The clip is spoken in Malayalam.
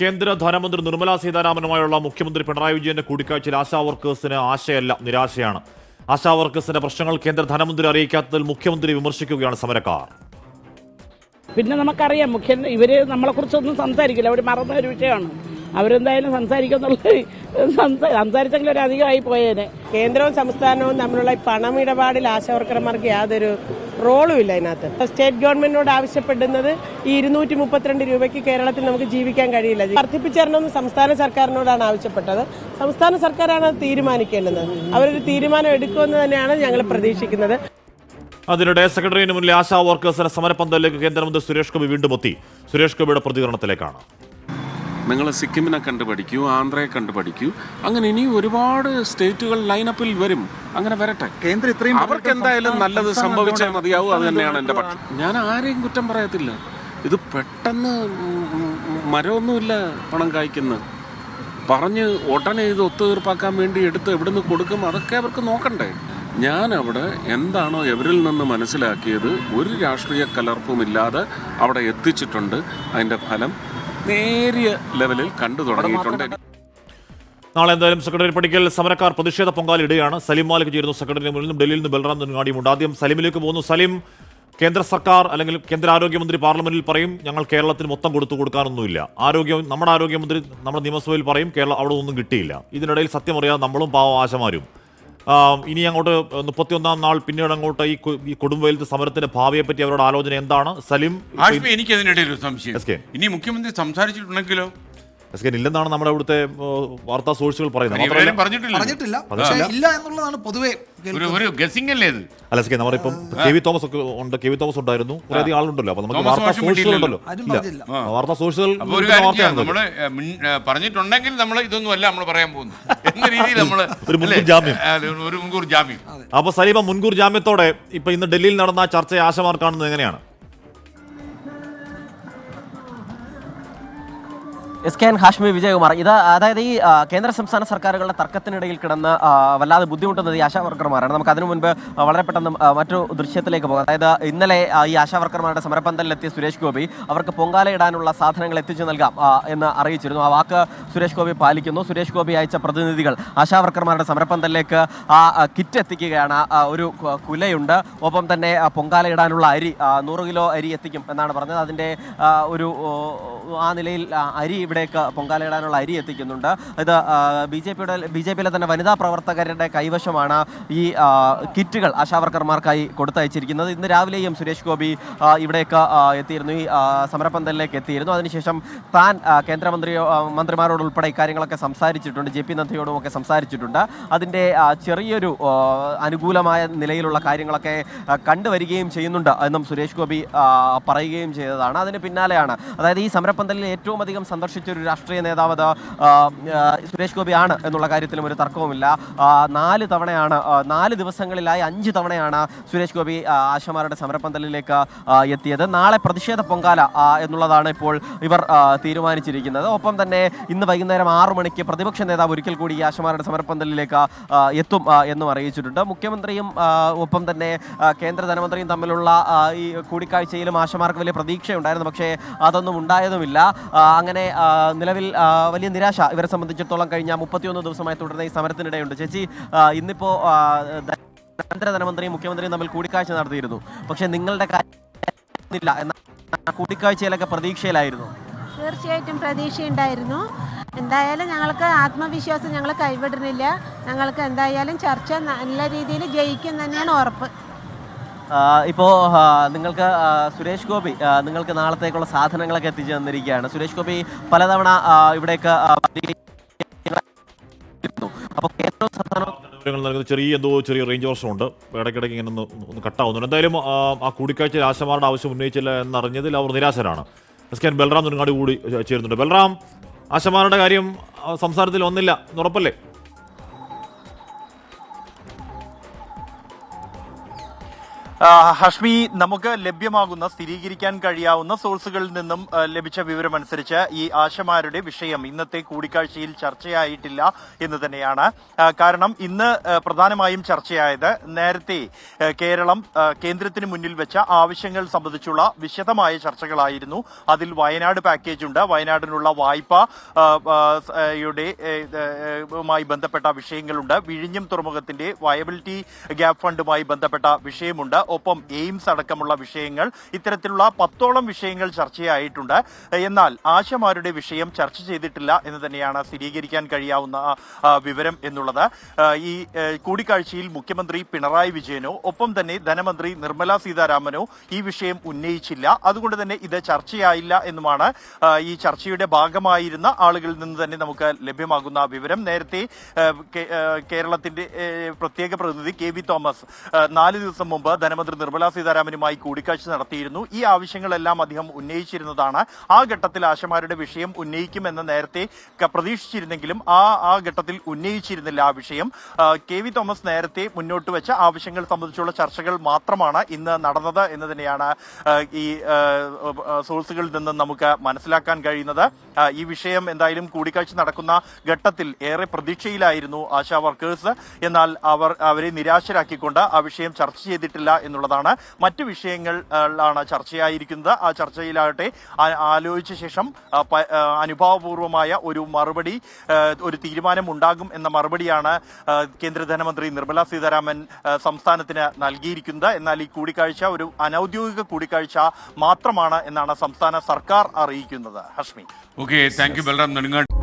കേന്ദ്ര ധനമന്ത്രി നിർമ്മല സീതാരാമനുമായുള്ള മുഖ്യമന്ത്രി പിണറായി വിജയന്റെ കൂടിക്കാഴ്ചയിൽ ആശാ വർക്കേഴ്സിന് ആശയല്ല നിരാശയാണ്. ആശാ വർക്കേഴ്സിന്റെ പ്രശ്നങ്ങൾ കേന്ദ്ര ധനമന്ത്രി അറിയിക്കാത്തതിൽ മുഖ്യമന്ത്രി വിമർശിക്കുകയാണ് സമരക്കാർ. പിന്നെ നമുക്കറിയാം മുഖ്യ ഇവർ നമ്മളെക്കുറിച്ചൊന്നും സംസാരിക്കില്ല അവർ മറന്ന ഒരു വിഷയമാണ്. അവരെന്തായാലും സംസാരിക്കുന്നുള്ളത് സംസാ സംസാരിച്ചെങ്കിൽ ഒരു അധികമായി പോയേനെ. കേന്ദ്രവും സംസ്ഥാനവും തമ്മിലുള്ള പണം പണമിടപാടിൽ ആശാവർക്കർമാർക്ക് യാതൊരു റോളും ഇല്ല അതിനകത്ത് സ്റ്റേറ്റ് ഗവൺമെന്റിനോട് ആവശ്യപ്പെടുന്നത് ഈ ഇരുന്നൂറ്റി മുപ്പത്തിരണ്ട് രൂപയ്ക്ക് കേരളത്തിൽ നമുക്ക് ജീവിക്കാൻ കഴിയില്ല. വർദ്ധിപ്പിച്ചേരണമെന്ന് സംസ്ഥാന സർക്കാരിനോടാണ് ആവശ്യപ്പെട്ടത്. സംസ്ഥാന സർക്കാരാണ് അത് തീരുമാനിക്കേണ്ടത്. അവരൊരു തീരുമാനം എടുക്കുമെന്ന് തന്നെയാണ് ഞങ്ങൾ പ്രതീക്ഷിക്കുന്നത്. അതിനിടെ സെക്രട്ടറിന് മുന്നിൽ ആശാ വർക്കേഴ്സിന്റെ സമരപന്തലിലേക്ക് കേന്ദ്രമന്ത്രി സുരേഷ് ഗോപി വീണ്ടും എത്തി. സുരേഷ് ഗോപിയുടെ പ്രതികരണത്തിലേക്കാണ്. നിങ്ങൾ സിക്കിമിനെ കണ്ട് പഠിക്കൂ ആന്ധ്രയെ കണ്ട് പഠിക്കൂ. അങ്ങനെ ഇനിയും ഒരുപാട് സ്റ്റേറ്റുകൾ ലൈനപ്പിൽ വരും. അങ്ങനെ വരട്ടെ. കേന്ദ്രം ഇത്രയും അവർക്ക് എന്തായാലും നല്ലത് സംഭവിച്ചാൽ മതിയാവും അത് തന്നെയാണ് എന്റെ പക്ഷം. ഞാൻ ആരെയും കുറ്റം പറയത്തില്ല. ഇത് പെട്ടെന്ന് മരമൊന്നുമില്ല പണം കായ്ക്കുന്ന. പറഞ്ഞ് ഉടനെ ഇത് ഒത്തുതീർപ്പാക്കാൻ വേണ്ടി എടുത്ത് എവിടുന്ന് കൊടുക്കും അതൊക്കെ അവർക്ക് നോക്കണ്ടേ. ഞാൻ അവിടെ എന്താണോ എവരിൽ നിന്ന് മനസ്സിലാക്കിയത് ഒരു രാഷ്ട്രീയ കലർപ്പുമില്ലാതെ അവിടെ എത്തിച്ചിട്ടുണ്ട്. അതിന്റെ ഫലം നേരിയ ലെവലിൽ കണ്ടു തുടങ്ങിയിട്ടുണ്ട്. നാളെ എന്തായാലും സെക്രട്ടറി പഠിക്കൽ സമരക്കാർ പ്രതിഷേധ പൊങ്കാല സലീം സലിം മാലിക് ചേരുന്നു സെക്രട്ടറി മുന്നിൽ നിന്നും ഡൽഹിയിൽ നിന്ന് ബൽറാം നെടുങ്ങാടിയുമുണ്ട് ആദ്യം സലിമിലേക്ക് പോകുന്നു. സലിം കേന്ദ്ര സർക്കാർ അല്ലെങ്കിൽ കേന്ദ്ര ആരോഗ്യമന്ത്രി പാർലമെന്റിൽ പറയും ഞങ്ങൾ കേരളത്തിന് മൊത്തം കൊടുത്തു കൊടുക്കാനൊന്നുമില്ല. ആരോഗ്യം നമ്മുടെ ആരോഗ്യമന്ത്രി നമ്മുടെ നിയമസഭയിൽ പറയും കേരളം അവിടെ ഒന്നും കിട്ടിയില്ല. ഇതിനിടയിൽ സത്യം അറിയാതെ നമ്മളും പാവ ആശമാരും. ഇനി അങ്ങോട്ട് മുപ്പത്തിയൊന്നാം നാൾ പിന്നീട് അങ്ങോട്ട് ഈ കൊടുംവെയിലത്ത് സമരത്തിന്റെ ഭാവിയെ പറ്റി അവരുടെ ആലോചന എന്താണ്? സലിം എനിക്ക് അതിനിടയിൽ ഒരു സംശയം. ഇനി മുഖ്യമന്ത്രി സംസാരിച്ചിട്ടുണ്ടെങ്കിലോ? ഇല്ലെന്നാണ് നമ്മുടെ ഇവിടുത്തെ വാർത്താ സോഴ്സുകൾ പറയുന്നത്. പറഞ്ഞിട്ടില്ല. പറഞ്ഞിട്ടില്ല. ഇല്ല എന്നുള്ളതാണ് പൊതുവെ ഒരു ഗസിംഗ് അല്ലേ ഇത്? അല്ല എസ് കെ നമ്മളിപ്പം കെ വി തോമസ് ഒക്കെ ഉണ്ട്. കെ വി തോമസ് ഉണ്ടായിരുന്നു. കുറേയധികം ആളുണ്ടല്ലോ. അപ്പൊ നമുക്ക് വാർത്താ സോഴ്സുകൾ ഉണ്ടല്ലോ. വാർത്താ സോഴ്സുകൾ പറഞ്ഞിട്ടുണ്ടെങ്കിൽ നമ്മൾ ഇതൊന്നും അല്ല നമ്മൾ പറയാൻ പോകുന്നു എന്ന രീതിയിൽ നമ്മൾ ഒരു മുൻകൂർ ജാമ്യം. ഒരു മുൻകൂർ ജാമ്യം. അപ്പൊ സലീമ മുൻകൂർ ജാമ്യത്തോടെ ഇപ്പൊ ഇന്ന് ഡൽഹിയിൽ നടന്ന ആ ചർച്ചയെ ആശമാർ കാണുന്നത് എങ്ങനെയാണ്? S K N Hashmi Vijayakumar ഇത് അതായത് ഈ കേന്ദ്ര സംസ്ഥാന സർക്കാരുകളുടെ തർക്കത്തിനിടയിൽ കിടന്ന് വല്ലാതെ ബുദ്ധിമുട്ടുന്നത് ഈ ആശാവർക്കർമാരാണ് നമുക്ക് അതിനു മുൻപ് വളരെ പെട്ടെന്ന് മറ്റു ദൃശ്യത്തിലേക്ക് പോകാം. അതായത് ഇന്നലെ ഈ ആശാവർക്കർമാരുടെ സമരപന്തലിലെത്തിയ സുരേഷ് ഗോപി അവർക്ക് പൊങ്കാലയിടാനുള്ള സാധനങ്ങൾ എത്തിച്ചു നൽകാം എന്ന് അറിയിച്ചിരുന്നു. ആ വാക്ക് സുരേഷ് ഗോപി പാലിക്കുന്നു. സുരേഷ് ഗോപി അയച്ച പ്രതിനിധികൾ ആശാവർക്കർമാരുടെ സമരപന്തലിലേക്ക് ആ കിറ്റ് എത്തിക്കുകയാണ്. ഒരു കുലയുണ്ട്. ഒപ്പം തന്നെ പൊങ്കാല പൊങ്കാലയിടാനുള്ള അരി നൂറ് കിലോ അരി എത്തിക്കും എന്നാണ് പറഞ്ഞത്. അതിന്റെ ഒരു ആ നിലയിൽ അരി ഇവിടേക്ക് പൊങ്കാലയിടാനുള്ള അരി എത്തിക്കുന്നുണ്ട്. ഇത് ബി ജെ പിയുടെ ബി ജെ പിയിലെ തന്നെ വനിതാ പ്രവർത്തകരുടെ കൈവശമാണ് ഈ കിറ്റുകൾ ആശാവർക്കർമാർക്കായി കൊടുത്തയച്ചിരിക്കുന്നത്. ഇന്ന് രാവിലെയും സുരേഷ് ഗോപി ഇവിടേക്ക് എത്തിയിരുന്നു. ഈ സമരപന്തലിലേക്ക് എത്തിയിരുന്നു. അതിനുശേഷം താൻ കേന്ദ്രമന്ത്രി കേന്ദ്രമന്ത്രിയോ മന്ത്രിമാരോടുൾപ്പെടെ ഇക്കാര്യങ്ങളൊക്കെ സംസാരിച്ചിട്ടുണ്ട്. ജെ പി നദ്ദയോടും ഒക്കെ സംസാരിച്ചിട്ടുണ്ട്. അതിന്റെ ചെറിയൊരു അനുകൂലമായ നിലയിലുള്ള കാര്യങ്ങളൊക്കെ കണ്ടുവരികയും ചെയ്യുന്നുണ്ട് എന്നും സുരേഷ് ഗോപി പറയുകയും ചെയ്തതാണ്. അതിന് പിന്നാലെയാണ് അതായത് ഈ സമരപ്പന്തലിൽ ഏറ്റവും അധികം സന്ദർശിച്ച ഒരു രാഷ്ട്രീയ നേതാവ് സുരേഷ് ഗോപിയാണ് എന്നുള്ള കാര്യത്തിലും ഒരു തർക്കവുമില്ല. നാല് തവണയാണ് നാല് ദിവസങ്ങളിലായി അഞ്ച് തവണയാണ് സുരേഷ് ഗോപി ആശമാരുടെ സമരപ്പന്തലിലേക്ക് എത്തിയത്. നാളെ പ്രതിഷേധ പൊങ്കാല എന്നുള്ളതാണ് ഇപ്പോൾ ഇവർ തീരുമാനിച്ചിരിക്കുന്നത്. ഒപ്പം തന്നെ ഇന്ന് വൈകുന്നേരം ആറു മണിക്ക് പ്രതിപക്ഷ നേതാവ് ഒരിക്കൽ കൂടി ആശമാരുടെ സമരപ്പന്തലിലേക്ക് എത്തും എന്നും അറിയിച്ചിട്ടുണ്ട്. മുഖ്യമന്ത്രിയും ഒപ്പം തന്നെ കേന്ദ്ര ധനമന്ത്രിയും തമ്മിലുള്ള ഈ കൂടിക്കാഴ്ചയിലും ആശമാർക്ക് വലിയ പ്രതീക്ഷയുണ്ടായിരുന്നു. പക്ഷേ അതൊന്നും ഉണ്ടായതുമില്ല. അങ്ങനെ നിലവിൽ വലിയ നിരാശ ഇവരെ സംബന്ധിച്ചിടത്തോളം കഴിഞ്ഞ മുപ്പത്തിയൊന്ന് ദിവസമായി തുടർന്ന ഈ സമരത്തിനിടെയുണ്ട്. ചേച്ചി ഇന്നിപ്പോൾ കേന്ദ്ര ധനമന്ത്രിയും മുഖ്യമന്ത്രിയും തമ്മിൽ കൂടിക്കാഴ്ച നടത്തിയിരുന്നു. പക്ഷേ നിങ്ങളുടെ കാര്യമില്ല എന്ന കൂടിക്കാഴ്ചയിലൊക്കെ പ്രതീക്ഷയിലായിരുന്നു. തീർച്ചയായിട്ടും പ്രതീക്ഷയുണ്ടായിരുന്നു. എന്തായാലും ഞങ്ങൾക്ക് ആത്മവിശ്വാസം ഞങ്ങൾ കൈവിടുന്നില്ല. ഞങ്ങൾക്ക് എന്തായാലും ചർച്ച നല്ല രീതിയിൽ ജയിക്കും തന്നെയാണ് ഉറപ്പ്. ആ, ഇപ്പോ നിങ്ങൾക്ക് സുരേഷ് ഗോപി നിങ്ങൾക്ക് നാളത്തേക്കുള്ള സാധനങ്ങളൊക്കെ എത്തിച്ചു തന്നിരിക്കുകയാണ്. സുരേഷ് ഗോപി പലതവണ ഇവിടേക്ക് അപ്പോൾ ചെറിയ എന്തോ ചെറിയ റേഞ്ച് പ്രശ്നമുണ്ട് ഇടയ്ക്കിടയ്ക്ക് ഇങ്ങനെ ഒന്ന് കട്ടാവുന്നുണ്ട്. എന്തായാലും ആ, കൂടിക്കാഴ്ച ആശമാരുടെ ആവശ്യം ഉന്നയിച്ചില്ല എന്നറിഞ്ഞതിൽ അവർ നിരാശരാണ്. എസ് കെ ബൽറാം നുരങ്ങാടി കൂടി ചേരുന്നുണ്ട്. ബൽറാം ആശമാരുടെ കാര്യം സംസാരത്തിൽ ഒന്നില്ല വന്നില്ല ഹഷ്മി നമുക്ക് ലഭ്യമാകുന്ന സ്ഥിരീകരിക്കാൻ കഴിയാവുന്ന സോഴ്സുകളിൽ നിന്നും ലഭിച്ച വിവരമനുസരിച്ച് ഈ ആശമാരുടെ വിഷയം ഇന്നത്തെ കൂടിക്കാഴ്ചയിൽ ചർച്ചയായിട്ടില്ല എന്ന് തന്നെയാണ്. കാരണം ഇന്ന് പ്രധാനമായും ചർച്ചയായത് നേരത്തെ കേരളം കേന്ദ്രത്തിന് മുന്നിൽ വെച്ച ആവശ്യങ്ങൾ സംബന്ധിച്ചുള്ള വിശദമായ ചർച്ചകളായിരുന്നു. അതിൽ വയനാട് പാക്കേജ് ഉണ്ട്. വയനാടിനുള്ള വായ്പ യുടെ മായി ബന്ധപ്പെട്ട വിഷയങ്ങളുണ്ട്. വിഴിഞ്ഞം തുറമുഖത്തിന്റെ വയബിലിറ്റി ഗ്യാപ് ഫണ്ടുമായി ബന്ധപ്പെട്ട വിഷയമുണ്ട്. ഒപ്പം എയിംസ് അടക്കമുള്ള വിഷയങ്ങൾ ഇത്തരത്തിലുള്ള പത്തോളം വിഷയങ്ങൾ ചർച്ചയായിട്ടുണ്ട്. എന്നാൽ ആശമാരുടെ വിഷയം ചർച്ച ചെയ്തിട്ടില്ല എന്ന് തന്നെയാണ് സ്ഥിരീകരിക്കാൻ കഴിയാവുന്ന വിവരം എന്നുള്ളത്. ഈ കൂടിക്കാഴ്ചയിൽ മുഖ്യമന്ത്രി പിണറായി വിജയനോ ഒപ്പം തന്നെ ധനമന്ത്രി നിർമ്മല സീതാരാമനോ ഈ വിഷയം ഉന്നയിച്ചില്ല. അതുകൊണ്ട് തന്നെ ഇത് ചർച്ചയായില്ല എന്നുമാണ് ഈ ചർച്ചയുടെ ഭാഗമായിരുന്ന ആളുകളിൽ നിന്ന് തന്നെ നമുക്ക് ലഭ്യമാകുന്ന വിവരം. നേരത്തെ കേരളത്തിന്റെ പ്രത്യേക പ്രതിനിധി കെ വി തോമസ് നാല് ദിവസം മുമ്പ് ധനമന്ത്രി നിർമ്മല സീതാരാമനുമായി കൂടിക്കാഴ്ച നടത്തിയിരുന്നു. ഈ ആവശ്യങ്ങളെല്ലാം അദ്ദേഹം ഉന്നയിച്ചിരുന്നതാണ്. ആ ഘട്ടത്തിൽ ആശമാരുടെ വിഷയം ഉന്നയിക്കുമെന്ന് നേരത്തെ പ്രതീക്ഷിച്ചിരുന്നെങ്കിലും ആ ആ ഘട്ടത്തിൽ ഉന്നയിച്ചിരുന്നില്ല ആ വിഷയം. കെ വി തോമസ് നേരത്തെ മുന്നോട്ട് വെച്ച ആവശ്യങ്ങൾ സംബന്ധിച്ചുള്ള ചർച്ചകൾ മാത്രമാണ് ഇന്ന് നടന്നത് എന്ന് തന്നെയാണ് ഈ സോഴ്സുകളിൽ നിന്ന് നമുക്ക് മനസ്സിലാക്കാൻ കഴിയുന്നത്. ഈ വിഷയം എന്തായാലും കൂടിക്കാഴ്ച നടക്കുന്ന ഘട്ടത്തിൽ ഏറെ പ്രതീക്ഷയിലായിരുന്നു ആശാ വർക്കേഴ്സ്. എന്നാൽ അവർ അവരെ നിരാശരാക്കിക്കൊണ്ട് ആ വിഷയം ചർച്ച ചെയ്തിട്ടില്ല എന്നുള്ളതാണ്. മറ്റു ആണ് ചർച്ചയായിരിക്കുന്നത്. ആ ചർച്ചയിലാകട്ടെ ആലോചിച്ച ശേഷം അനുഭാവപൂർവമായ ഒരു മറുപടി ഒരു തീരുമാനം ഉണ്ടാകും എന്ന മറുപടിയാണ് കേന്ദ്ര ധനമന്ത്രി നിർമ്മല സീതാരാമൻ സംസ്ഥാനത്തിന് നൽകിയിരിക്കുന്നത്. എന്നാൽ ഈ കൂടിക്കാഴ്ച ഒരു അനൌദ്യോഗിക കൂടിക്കാഴ്ച മാത്രമാണ് എന്നാണ് സംസ്ഥാന സർക്കാർ അറിയിക്കുന്നത്. Hashmi. Okay thank you Balram Nedungad